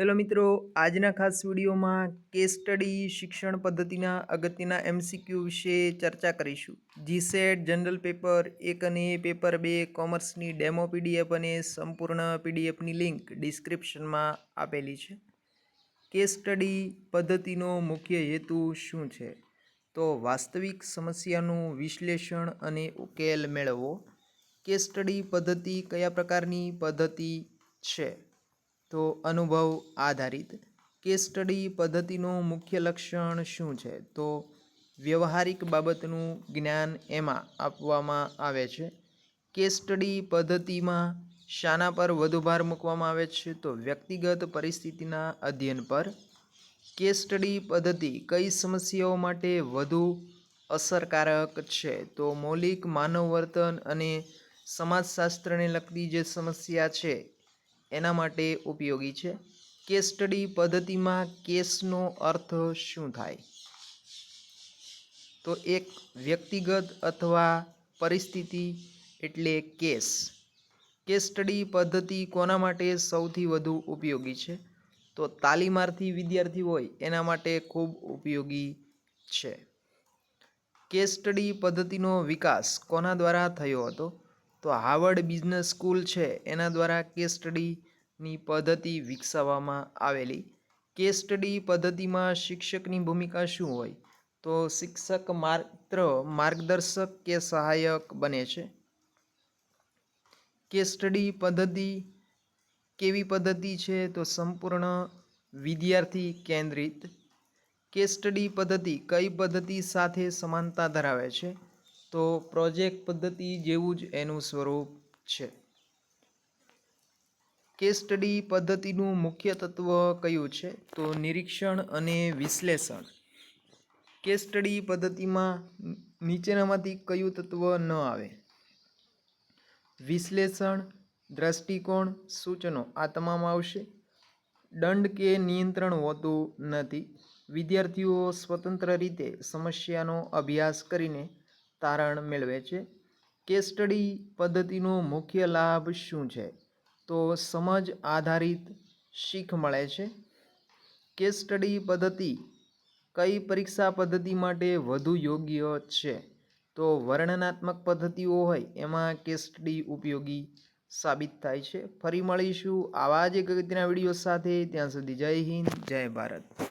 Hello મિત્રો, આજના ખાસ વિડીયોમાં કેસ સ્ટડી શિક્ષણ પદ્ધતિના અગત્યના એમસીક્યુ વિશે ચર્ચા કરીશું. જીસેટ જનરલ પેપર એક અને પેપર બે કોમર્સની ડેમો પીડીએફ અને સંપૂર્ણ પીડીએફની લિંક ડિસ્ક્રિપ્શનમાં આપેલી છે. કેસ સ્ટડી પદ્ધતિનો મુખ્ય હેતુ શું છે? તો વાસ્તવિક સમસ્યાનું વિશ્લેષણ અને ઉકેલ મેળવવો. કેસ સ્ટડી પદ્ધતિ કયા પ્રકારની પદ્ધતિ છે? તો અનુભવ આધારિત. કેસ સ્ટડી પદ્ધતિનું મુખ્ય લક્ષણ શું છે? તો વ્યવહારિક બાબતનું જ્ઞાન એમાં આપવામાં આવે છે. કેસ સ્ટડી પદ્ધતિમાં શાના પર વધુ ભાર મૂકવામાં આવે છે તો વ્યક્તિગત પરિસ્થિતિના અધ્યયન પર. કેસ સ્ટડી પદ્ધતિ કઈ સમસ્યાઓ માટે વધુ અસરકારક છે? તો મૌલિક માનવ વર્તન અને સમાજશાસ્ત્રને લગતી જે સમસ્યા છે એના માટે ઉપયોગી છે. કેસ સ્ટડી પદ્ધતિમાં કેસનો અર્થ શું થાય? તો એક વ્યક્તિગત અથવા પરિસ્થિતિ એટલે કેસ. કેસ સ્ટડી પદ્ધતિ કોના માટે સૌથી વધુ ઉપયોગી છે? તો તાલીમાર્થી વિદ્યાર્થી હોય એના માટે ખૂબ ઉપયોગી છે. કેસ સ્ટડી પદ્ધતિનો વિકાસ કોના દ્વારા થયો હતો? તો હાવર્ડ બિઝનેસ સ્કૂલ છે, એના દ્વારા કેસ સ્ટડીની પદ્ધતિ વિકસાવવામાં આવેલી. કેસ સ્ટડી પદ્ધતિમાં શિક્ષકની ભૂમિકા શું હોય? તો શિક્ષક માત્ર માર્ગદર્શક કે સહાયક બને છે. કેસ સ્ટડી પદ્ધતિ કેવી પદ્ધતિ છે? તો સંપૂર્ણ વિદ્યાર્થી કેન્દ્રિત. કેસ સ્ટડી પદ્ધતિ કઈ પદ્ધતિ સાથે સમાનતા ધરાવે છે? તો પ્રોજેક્ટ પદ્ધતિ જેવું જ એનું સ્વરૂપ છે. કેસ સ્ટડી પદ્ધતિનું મુખ્ય તત્વ કયું છે? તો નિરીક્ષણ અને વિશ્લેષણ. કેસ સ્ટડી પદ્ધતિમાં નીચેનામાંથી કયું તત્વ ન આવે? વિશ્લેષણ, દ્રષ્ટિકોણ, સૂચનો આ તમામ આવશે. દંડ કે નિયંત્રણ હોતું નથી. વિદ્યાર્થીઓ સ્વતંત્ર રીતે સમસ્યાનો અભ્યાસ કરીને તારણ મેળવે છે. કેસ સ્ટડી પદ્ધતિનો મુખ્ય લાભ શું છે? તો સમજ આધારિત શીખ મળે છે. કેસ સ્ટડી પદ્ધતિ કઈ પરીક્ષા પદ્ધતિ માટે વધુ યોગ્ય છે? તો વર્ણનાત્મક પદ્ધતિઓ હોય એમાં કેસ સ્ટડી ઉપયોગી સાબિત થાય છે. ફરી મળીશું આવા જ એક વીડિયો સાથે. ત્યાં સુધી જય હિન્દ, જય ભારત.